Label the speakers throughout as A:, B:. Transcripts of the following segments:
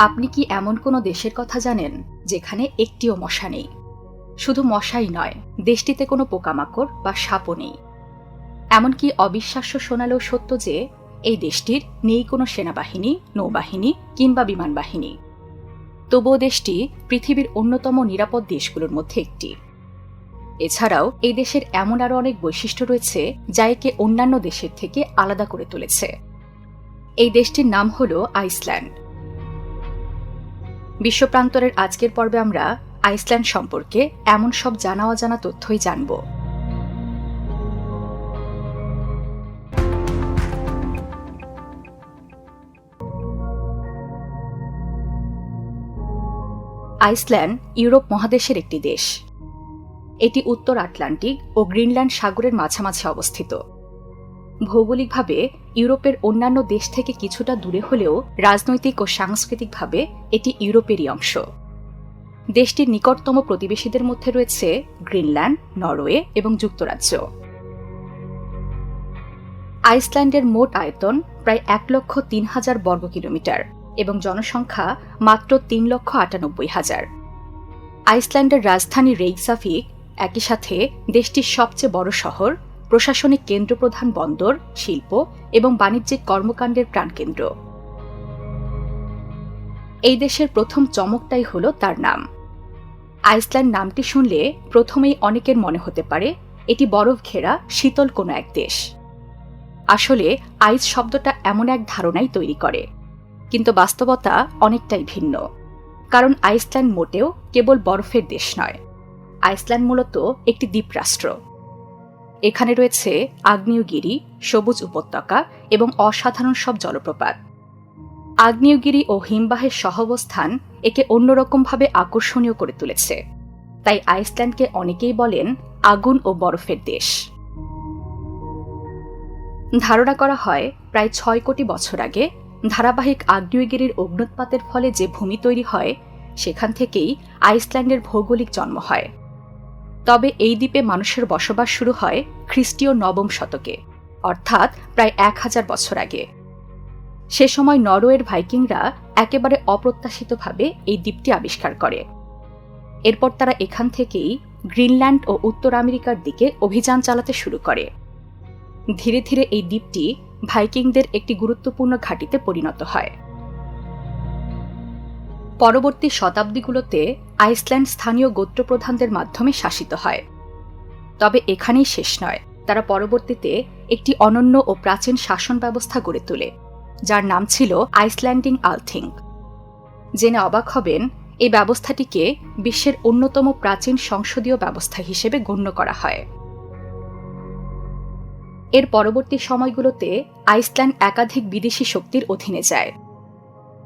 A: আপনি কি এমন কোনো দেশের কথা জানেন যেখানে একটিও মশা নেই? শুধু মশাই নয়, দেশটিতে কোনো পোকামাকড় বা সাপও নেই। এমনকি অবিশ্বাস্য শোনালেও সত্য যে, এই দেশটির নেই কোনো সেনাবাহিনী, নৌবাহিনী কিংবা বিমান বাহিনী। তবুও দেশটি পৃথিবীর অন্যতম নিরাপদ দেশগুলোর মধ্যে একটি। এছাড়াও, এই দেশের এমন আরও অনেক বৈশিষ্ট্য রয়েছে যা একে অন্যান্য দেশের থেকে আলাদা করে তুলেছে। এই দেশটির নাম হল আইসল্যান্ড। বিশ্বপ্রান্তরের আজকের পর্বে আমরা আইসল্যান্ড সম্পর্কে এমন সব জানা অজানা তথ্যই জানব। আইসল্যান্ড ইউরোপ মহাদেশের একটি দেশ। এটি উত্তর আটলান্টিক ও গ্রিনল্যান্ড সাগরের মাঝামাঝি অবস্থিত। ভৌগোলিকভাবে ইউরোপের অন্যান্য দেশ থেকে কিছুটা দূরে হলেও রাজনৈতিক ও সাংস্কৃতিকভাবে এটি ইউরোপেরই অংশ। দেশটির নিকটতম প্রতিবেশীদের মধ্যে রয়েছে গ্রিনল্যান্ড, নরওয়ে এবং যুক্তরাজ্য। আইসল্যান্ডের মোট আয়তন প্রায় এক লক্ষ তিন হাজার বর্গ কিলোমিটার এবং জনসংখ্যা মাত্র তিন লক্ষ আটানব্বই হাজার। আইসল্যান্ডের রাজধানী রেইকসাফিক একই সাথে দেশটির সবচেয়ে বড় শহর প্রশাসনিক কেন্দ্রপ্রধান বন্দর, শিল্প এবং বাণিজ্যিক কর্মকাণ্ডের প্রাণকেন্দ্র। এই দেশের প্রথম চমকটাই হল তার নাম। আইসল্যান্ড নামটি শুনলে প্রথমেই অনেকের মনে হতে পারে, এটি বরফ ঘেরা, শীতল কোনো এক দেশ। আসলে, আইস শব্দটা এমন এক ধারণাই তৈরি করে, কিন্তু বাস্তবতা অনেকটাই ভিন্ন। কারণ আইসল্যান্ড মোটেও কেবল বরফের দেশ নয়। আইসল্যান্ড মূলত একটি দ্বীপরাষ্ট্র। এখানে রয়েছে আগ্নেয়গিরি, সবুজ উপত্যকা এবং অসাধারণ সব জলপ্রপাত। আগ্নেয়গিরি ও হিমবাহের সহবস্থান একে অন্যরকমভাবে আকর্ষণীয় করে তুলেছে। তাই আইসল্যান্ডকে অনেকেই বলেন আগুন ও বরফের দেশ। ধারণা করা হয়, প্রায় ছয় কোটি বছর আগে ধারাবাহিক আগ্নেয়গিরির অগ্নুৎপাতের ফলে যে ভূমি তৈরি হয়, সেখান থেকেই আইসল্যান্ডের ভৌগোলিক জন্ম হয়। তবে এই দ্বীপে মানুষের বসবাস শুরু হয় খ্রিস্টীয় নবম শতকে, অর্থাৎ প্রায় এক হাজার বছর আগে। সে সময় নরওয়ের ভাইকিংরা একেবারে অপ্রত্যাশিতভাবে এই দ্বীপটি আবিষ্কার করে। এরপর তারা এখান থেকেই গ্রিনল্যান্ড ও উত্তর আমেরিকার দিকে অভিযান চালাতে শুরু করে। ধীরে ধীরে এই দ্বীপটি ভাইকিংদের একটি গুরুত্বপূর্ণ ঘাঁটিতে পরিণত হয়। পরবর্তী শতাব্দীগুলোতে আইসল্যান্ড স্থানীয় গোত্রপ্রধানদের মাধ্যমে শাসিত হয়। তবে এখানেই শেষ নয়। তারা পরবর্তীতে একটি অনন্য ও প্রাচীন শাসন ব্যবস্থা গড়ে তোলে, যার নাম ছিল আইসল্যান্ডিং আলথিং। জেনে অবাক হবেন, এই ব্যবস্থাটিকে বিশ্বের অন্যতম প্রাচীন সংসদীয় ব্যবস্থা হিসেবে গণ্য করা হয়। এর পরবর্তী সময়গুলোতে আইসল্যান্ড একাধিক বিদেশি শক্তির অধীনে যায়।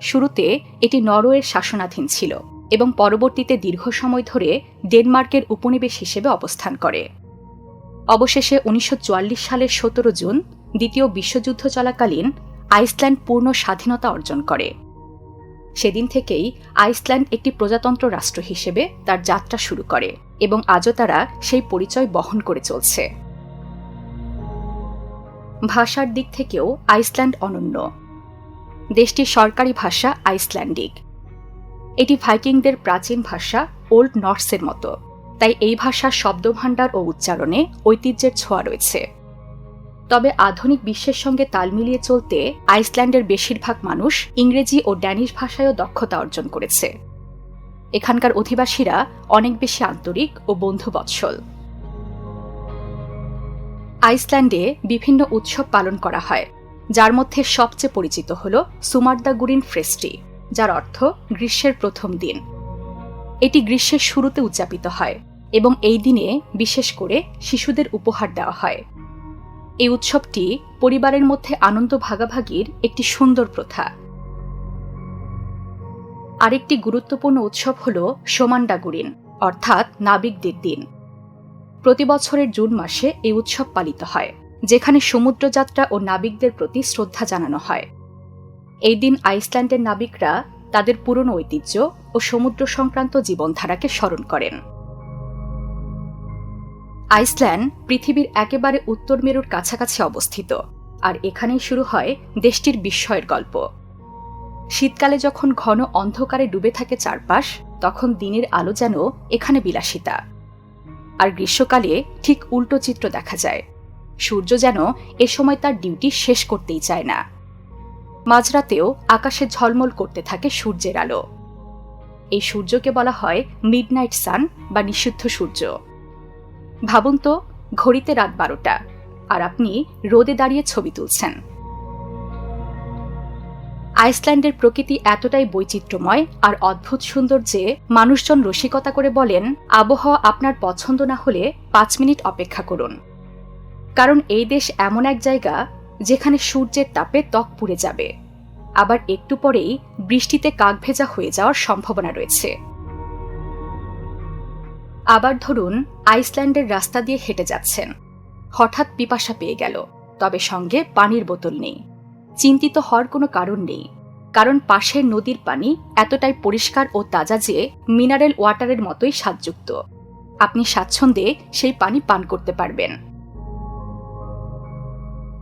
A: শুরুতে এটি নরওয়ের শাসনাধীন ছিল এবং পরবর্তীতে দীর্ঘ সময় ধরে ডেনমার্কের উপনিবেশ হিসেবে অবস্থান করে। অবশেষে উনিশশো চুয়াল্লিশ সালের সতেরো জুন দ্বিতীয় বিশ্বযুদ্ধ চলাকালীন আইসল্যান্ড পূর্ণ স্বাধীনতা অর্জন করে। সেদিন থেকেই আইসল্যান্ড একটি প্রজাতন্ত্র রাষ্ট্র হিসেবে তার যাত্রা শুরু করে এবং আজও তারা সেই পরিচয় বহন করে চলছে। ভাষার দিক থেকেও আইসল্যান্ড অনন্য। দেশটির সরকারি ভাষা আইসল্যান্ডিক। এটি ভাইকিংদের প্রাচীন ভাষা ওল্ড নর্সের মতো। তাই এই ভাষার শব্দভাণ্ডার ও উচ্চারণে ঐতিহ্যের ছোঁয়া রয়েছে। তবে আধুনিক বিশ্বের সঙ্গে তাল মিলিয়ে চলতে আইসল্যান্ডের বেশিরভাগ মানুষ ইংরেজি ও ড্যানিশ ভাষায়ও দক্ষতা অর্জন করেছে। এখানকার অধিবাসীরা অনেক বেশি আন্তরিক ও বন্ধুবৎসল। আইসল্যান্ডে বিভিন্ন উৎসব পালন করা হয়। যার মধ্যে সবচেয়ে পরিচিত হল সুমার্দাগুরিন ফ্রেস্টি, যার অর্থ গ্রীষ্মের প্রথম দিন। এটি গ্রীষ্মের শুরুতে উদযাপিত হয় এবং এই দিনে বিশেষ করে শিশুদের উপহার দেওয়া হয়। এই উৎসবটি পরিবারের মধ্যে আনন্দ ভাগাভাগির একটি সুন্দর প্রথা। আরেকটি গুরুত্বপূর্ণ উৎসব হল সোমান্ডাগুরিন অর্থাৎ নাবিকদের দিন। প্রতি বছরের জুন মাসে এই উৎসব পালিত হয়। যেখানে সমুদ্রযাত্রা ও নাবিকদের প্রতি শ্রদ্ধা জানানো হয়। এই দিন আইসল্যান্ডের নাবিকরা তাদের পুরনো ঐতিহ্য ও সমুদ্র সংক্রান্ত জীবনধারাকে স্মরণ করেন। আইসল্যান্ড পৃথিবীর একেবারে উত্তর মেরুর কাছাকাছি অবস্থিত, আর এখানেই শুরু হয় দেশটির বিস্ময়ের গল্প। শীতকালে যখন ঘন অন্ধকারে ডুবে থাকে চারপাশ, তখন দিনের আলো যেন এখানে বিলাসিতা। আর গ্রীষ্মকালে ঠিক উল্টো চিত্র দেখা যায়। সূর্য যেন এ সময় তার ডিউটি শেষ করতেই চায় না। মাঝরাতেও আকাশে ঝলমল করতে থাকে সূর্যের আলো। এই সূর্যকে বলা হয় মিডনাইট সান বা নিষিদ্ধ সূর্য। ভাবুন তো, ঘড়িতে রাত বারোটা, আর আপনি রোদে দাঁড়িয়ে ছবি তুলছেন। আইসল্যান্ডের প্রকৃতি এতটাই বৈচিত্র্যময় আর অদ্ভুত সুন্দর যে মানুষজন রসিকতা করে বলেন, আবহাওয়া আপনার পছন্দ না হলে পাঁচ মিনিট অপেক্ষা করুন। কারণ এই দেশ এমন এক জায়গা যেখানে সূর্যের তাপে ত্বক পুড়ে যাবে। আবার একটু পরেই বৃষ্টিতে কাক ভেজা হয়ে যাওয়ার সম্ভাবনা রয়েছে। আবার ধরুন, আইসল্যান্ডের রাস্তা দিয়ে হেঁটে যাচ্ছেন। হঠাৎ পিপাসা পেয়ে গেল, তবে সঙ্গে পানির বোতল নেই। চিন্তিত হওয়ার কোনো কারণ নেই, কারণ পাশের নদীর পানি এতটাই পরিষ্কার ও তাজা যে মিনারেল ওয়াটারের মতোই স্বাদযুক্ত। আপনি স্বাচ্ছন্দ্যে সেই পানি পান করতে পারবেন।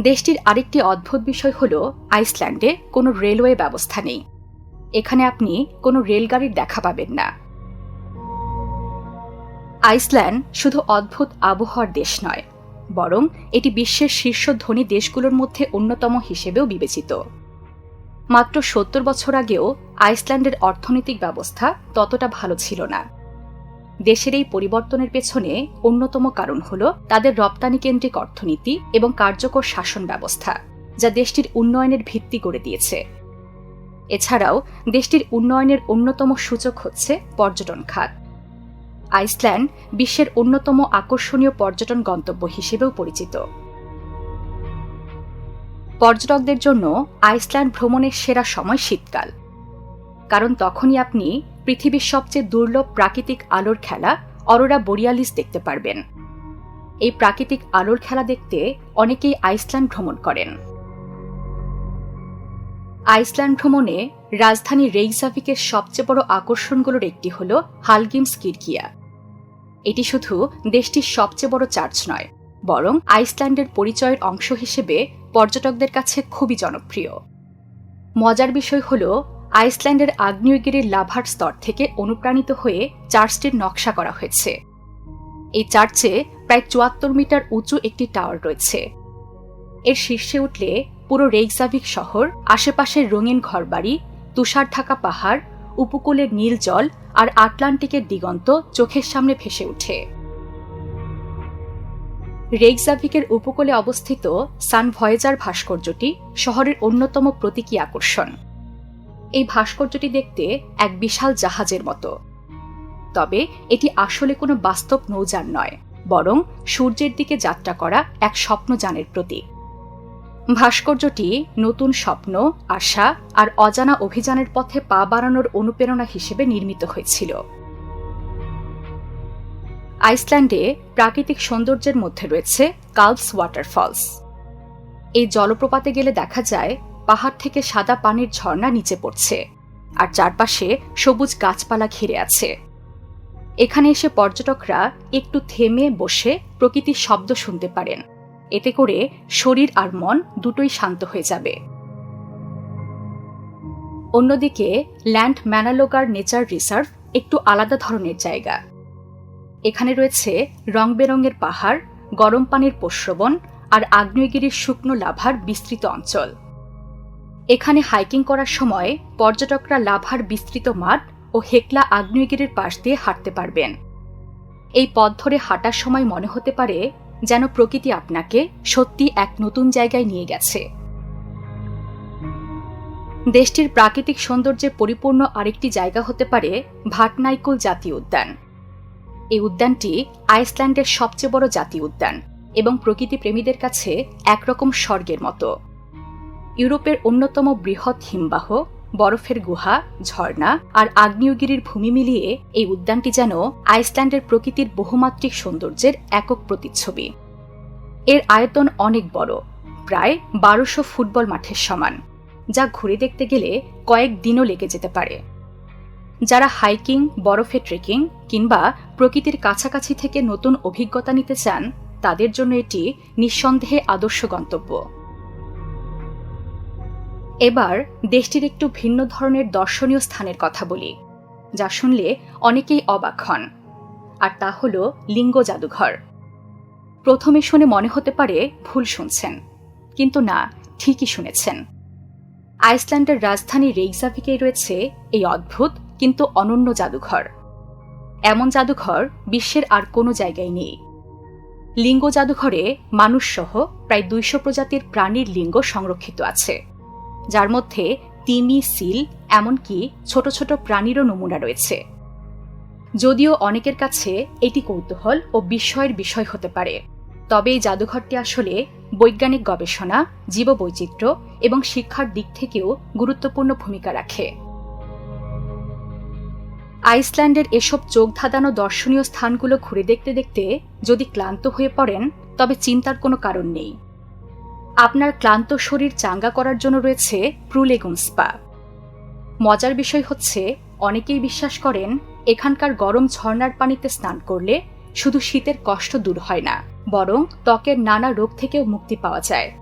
A: দেশটির আরেকটি অদ্ভুত বিষয় হল, আইসল্যান্ডে কোনো রেলওয়ে ব্যবস্থা নেই। এখানে আপনি কোনো রেলগাড়ির দেখা পাবেন না। আইসল্যান্ড শুধু অদ্ভুত আবহাওয়ার দেশ নয়, বরং এটি বিশ্বের শীর্ষ ধনী দেশগুলোর মধ্যে অন্যতম হিসেবেও বিবেচিত। মাত্র সত্তর বছর আগেও আইসল্যান্ডের অর্থনৈতিক ব্যবস্থা ততটা ভালো ছিল না। দেশের এই পরিবর্তনের পেছনে অন্যতম কারণ হল তাদের রপ্তানি কেন্দ্রিক অর্থনীতি এবং কার্যকর শাসন ব্যবস্থা, যা দেশটির উন্নয়নের ভিত্তি করে দিয়েছে। এছাড়াও, দেশটির উন্নয়নের অন্যতম সূচক হচ্ছে পর্যটন খাত। আইসল্যান্ড বিশ্বের অন্যতম আকর্ষণীয় পর্যটন গন্তব্য হিসেবেও পরিচিত। পর্যটকদের জন্য আইসল্যান্ড ভ্রমণের সেরা সময় শীতকাল। কারণ তখনই আপনি পৃথিবীর সবচেয়ে দুর্লভ প্রাকৃতিক আলোর খেলা অরোরা বোরিয়ালিস দেখতে পারবেন। এই প্রাকৃতিক আলোর খেলা দেখতে অনেকেই আইসল্যান্ড ভ্রমণ করেন। আইসল্যান্ড ভ্রমণে রাজধানী রেইসাভিকের সবচেয়ে বড় আকর্ষণগুলোর একটি হল হালগিমস কিরকিয়া। এটি শুধু দেশটির সবচেয়ে বড় চার্চ নয়, বরং আইসল্যান্ডের পরিচয়ের অংশ হিসেবে পর্যটকদের কাছে খুবই জনপ্রিয়। মজার বিষয় হল আইসল্যান্ডের আগ্নেয়গিরির লাভার স্তর থেকে অনুপ্রাণিত হয়ে চার্চটির নকশা করা হয়েছে। এই চার্চে প্রায় চুয়াত্তর মিটার উঁচু একটি টাওয়ার রয়েছে। এর শীর্ষে উঠলে পুরো রেইকজাভিক শহর, আশেপাশের রঙিন ঘরবাড়ি, তুষার ঢাকা পাহাড়, উপকূলের নীল জল আর আটলান্টিকের দিগন্ত চোখের সামনে ভেসে ওঠে রেইকজাভিকের উপকূলে অবস্থিত সান ভয়েজার ভাস্কর্যটি শহরের অন্যতম প্রতীকী আকর্ষণ। এই ভাস্কর্যটি দেখতে এক বিশাল জাহাজের মতো। তবে এটি আসলে কোনো বাস্তব নৌযান নয়, বরং সূর্যের দিকে যাত্রা করা এক স্বপ্নযানের প্রতীক। ভাস্কর্যটি নতুন স্বপ্ন, আশা আর অজানা অভিযানের পথে পা বাড়ানোর অনুপ্রেরণা হিসেবে নির্মিত হয়েছিল। আইসল্যান্ডে প্রাকৃতিক সৌন্দর্যের মধ্যে রয়েছে কালস ওয়াটারফলস। এই জলপ্রপাতে গেলে দেখা যায় পাহাড় থেকে সাদা পানির ঝর্ণা নিচে পড়ছে, আর চারপাশে সবুজ গাছপালা ঘিরে আছে। এখানে এসে পর্যটকরা একটু থেমে বসে প্রকৃতির শব্দ শুনতে পারেন। এতে করে শরীর আর মন দুটোই শান্ত হয়ে যাবে। অন্যদিকে, ল্যান্ড ম্যানালোগার নেচার রিসার্ভ একটু আলাদা ধরনের জায়গা। এখানে রয়েছে রং বেরঙের পাহাড়, গরম পানির প্রশ্রবণ আর আগ্নেয়গিরির শুকনো লাভার বিস্তৃত অঞ্চল। এখানে হাইকিং করার সময় পর্যটকরা লাভার বিস্তৃত মাঠ ও হেকলা আগ্নেয়গিরির পাশ দিয়ে হাঁটতে পারবেন। এই পথ ধরে হাঁটার সময় মনে হতে পারে যেন প্রকৃতি আপনাকে সত্যি এক নতুন জায়গায় নিয়ে গেছে। দেশটির প্রাকৃতিক সৌন্দর্যে পরিপূর্ণ আরেকটি জায়গা হতে পারে ভাটনাইকুল জাতীয় উদ্যান। এই উদ্যানটি আইসল্যান্ডের সবচেয়ে বড় জাতীয় উদ্যান এবং প্রকৃতি প্রেমীদের কাছে একরকম স্বর্গের মতো। ইউরোপের অন্যতম বৃহৎ হিমবাহ, বরফের গুহা, ঝর্ণা আর আগ্নেয়গিরির ভূমি মিলিয়ে এই উদ্যানটি যেন আইসল্যান্ডের প্রকৃতির বহুমাত্রিক সৌন্দর্যের একক প্রতিচ্ছবি। এর আয়তন অনেক বড়, প্রায় বারোশো ফুটবল মাঠের সমান, যা ঘুরে দেখতে গেলে কয়েক দিনও লেগে যেতে পারে। যারা হাইকিং, বরফে ট্রেকিং কিংবা প্রকৃতির কাছাকাছি থেকে নতুন অভিজ্ঞতা নিতে চান, তাদের জন্য এটি নিঃসন্দেহে আদর্শ গন্তব্য। এবার দেশটির একটু ভিন্ন ধরনের দর্শনীয় স্থানের কথা বলি, যা শুনলে অনেকেই অবাক হন, আর তা হল লিঙ্গ জাদুঘর। প্রথমে শুনে মনে হতে পারে ভুল শুনছেন, কিন্তু না, ঠিকই শুনেছেন। আইসল্যান্ডের রাজধানী রেইজাভিকে রয়েছে এই অদ্ভুত কিন্তু অনন্য জাদুঘর। এমন জাদুঘর বিশ্বের আর কোনো জায়গায় নেই। লিঙ্গ জাদুঘরে মানুষসহ প্রায় দুইশো প্রজাতির প্রাণীর লিঙ্গ সংরক্ষিত আছে। যার মধ্যে তিমি সিল, এমনকি ছোট ছোট প্রাণীরও নমুনা রয়েছে। যদিও অনেকের কাছে এটি কৌতূহল ও বিস্ময়ের বিষয় হতে পারে, তবে এই জাদুঘরটি আসলে বৈজ্ঞানিক গবেষণা, জীববৈচিত্র্য এবং শিক্ষার দিক থেকেও গুরুত্বপূর্ণ ভূমিকা রাখে। আইসল্যান্ডের এসব চোখ ধাঁধানো দর্শনীয় স্থানগুলো ঘুরে দেখতে দেখতে যদি ক্লান্ত হয়ে পড়েন, তবে চিন্তার কোনো কারণ নেই। আপনার ক্লান্ত শরীর চাঙ্গা করার জন্য রয়েছে প্রুলেগুন স্পা। মজার বিষয় হচ্ছে, অনেকেই বিশ্বাস করেন, এখানকার গরম ঝর্ণার পানিতে স্নান করলে শুধু শীতের কষ্ট দূর হয় না, বরং ত্বকের নানা রোগ থেকেও মুক্তি পাওয়া যায়।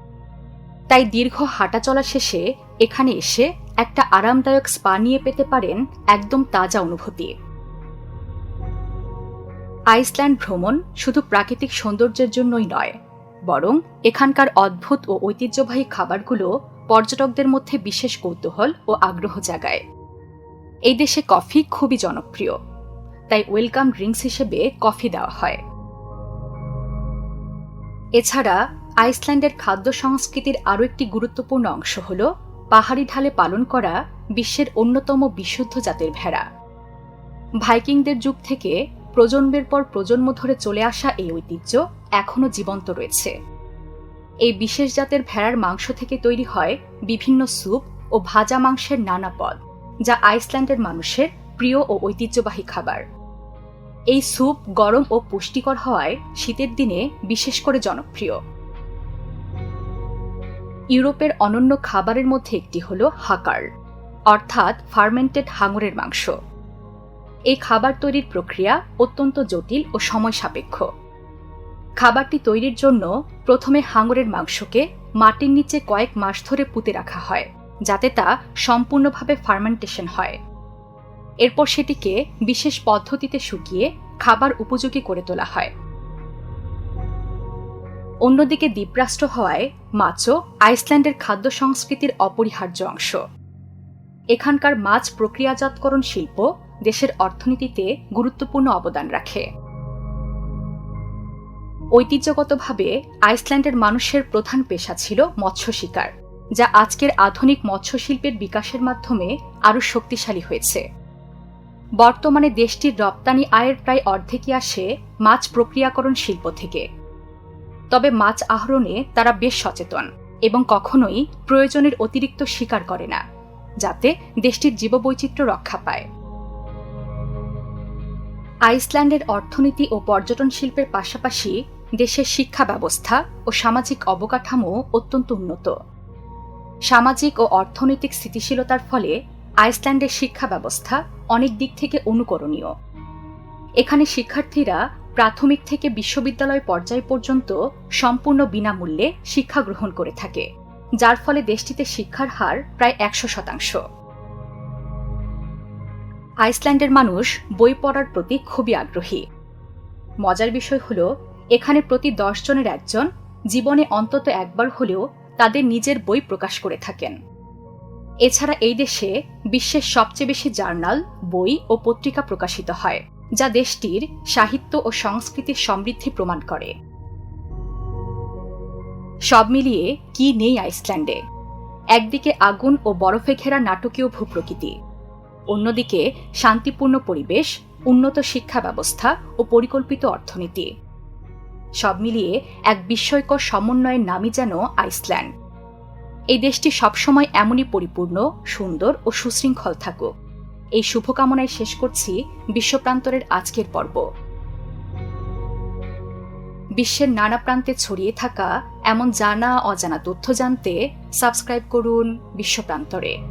A: তাই দীর্ঘ হাঁটা চলা শেষে এখানে এসে একটা আরামদায়ক স্পা নিয়ে পেতে পারেন একদম তাজা অনুভূতি। আইসল্যান্ড ভ্রমণ শুধু প্রাকৃতিক সৌন্দর্যের জন্যই নয় বরং এখানকার অদ্ভুত ও ঐতিহ্যবাহী খাবারগুলো পর্যটকদের মধ্যে বিশেষ কৌতূহল ও আগ্রহ জাগায়। এই দেশে কফি খুবই জনপ্রিয়, তাই ওয়েলকাম ড্রিঙ্কস হিসেবে কফি দেওয়া হয়। এছাড়া আইসল্যান্ডের খাদ্য সংস্কৃতির আরও একটি গুরুত্বপূর্ণ অংশ হল পাহাড়ি ঢালে পালন করা বিশ্বের অন্যতম বিশুদ্ধ জাতের ভেড়া। ভাইকিংদের যুগ থেকে প্রজন্মের পর প্রজন্ম ধরে চলে আসা এই ঐতিহ্য এখনও জীবন্ত রয়েছে। এই বিশেষ জাতের ভেড়ার মাংস থেকে তৈরি হয় বিভিন্ন স্যুপ ও ভাজা মাংসের নানা পদ, যা আইসল্যান্ডের মানুষের প্রিয় ও ঐতিহ্যবাহী খাবার। এই স্যুপ গরম ও পুষ্টিকর হওয়ায় শীতের দিনে বিশেষ করে জনপ্রিয়। ইউরোপের অনন্য খাবারের মধ্যে একটি হল হাকার, অর্থাৎ ফার্মেন্টেড হাঙরের মাংস। এই খাবার তৈরির প্রক্রিয়া অত্যন্ত জটিল ও সময় সাপেক্ষ খাবারটি তৈরির জন্য প্রথমে হাঙরের মাংসকে মাটির নিচে কয়েক মাস ধরে পুঁতে রাখা হয়, যাতে তা সম্পূর্ণভাবে ফার্মেন্টেশন হয়। এরপর সেটিকে বিশেষ পদ্ধতিতে শুকিয়ে খাবার উপযোগী করে তোলা হয়। অন্যদিকে দ্বীপরাষ্ট্র হওয়ায় মাছও আইসল্যান্ডের খাদ্য সংস্কৃতির অপরিহার্য অংশ। এখানকার মাছ প্রক্রিয়াজাতকরণ শিল্প দেশের অর্থনীতিতে গুরুত্বপূর্ণ অবদান রাখে। ঐতিহ্যগতভাবে আইসল্যান্ডের মানুষের প্রধান পেশা ছিল মৎস্য শিকার, যা আজকের আধুনিক মৎস্য শিল্পের বিকাশের মাধ্যমে আরও শক্তিশালী হয়েছে। বর্তমানে দেশটির রপ্তানি আয়ের প্রায় অর্ধেকই আসে মাছ প্রক্রিয়াকরণ শিল্প থেকে। তবে মাছ আহরণে তারা বেশ সচেতন এবং কখনোই প্রয়োজনের অতিরিক্ত শিকার করে না, যাতে দেশটির জীববৈচিত্র্য রক্ষা পায়। আইসল্যান্ডের অর্থনীতি ও পর্যটন শিল্পের পাশাপাশি দেশের শিক্ষা ব্যবস্থা ও সামাজিক অবকাঠামো অত্যন্ত উন্নত। সামাজিক ও অর্থনৈতিক স্থিতিশীলতার ফলে আইসল্যান্ডের শিক্ষা ব্যবস্থা অনেক দিক থেকে অনুকরণীয়। এখানে শিক্ষার্থীরা প্রাথমিক থেকে বিশ্ববিদ্যালয় পর্যায় পর্যন্ত সম্পূর্ণ বিনামূল্যে শিক্ষা গ্রহণ করে থাকে, যার ফলে দেশটিতে শিক্ষার হার প্রায় একশো শতাংশ। আইসল্যান্ডের মানুষ বই পড়ার প্রতি খুবই আগ্রহী। মজার বিষয় হল, এখানে প্রতি জনের একজন জীবনে অন্তত একবার হলেও তাদের নিজের বই প্রকাশ করে থাকেন। এছাড়া এই দেশে বিশ্বের সবচেয়ে বেশি জার্নাল, বই ও পত্রিকা প্রকাশিত হয়, যা দেশটির সাহিত্য ও সংস্কৃতির সমৃদ্ধি প্রমাণ করে। সব মিলিয়ে কি নেই আইসল্যান্ডে? একদিকে আগুন ও বরফে ঘেরা নাটকীয় ভূপ্রকৃতি। অন্যদিকে শান্তিপূর্ণ পরিবেশ, উন্নত শিক্ষা ব্যবস্থা ও পরিকল্পিত অর্থনীতি। সব মিলিয়ে এক বিস্ময়কর সমন্বয়ের নামই যেন আইসল্যান্ড। এই দেশটি সবসময় এমনই পরিপূর্ণ, সুন্দর ও সুশৃঙ্খল থাকুক। এই শুভকামনায় শেষ করছি বিশ্বপ্রান্তরের আজকের পর্ব। বিশ্বের নানা প্রান্তে ছড়িয়ে থাকা এমন জানা অজানা তথ্য জানতে সাবস্ক্রাইব করুন বিশ্বপ্রান্তরে।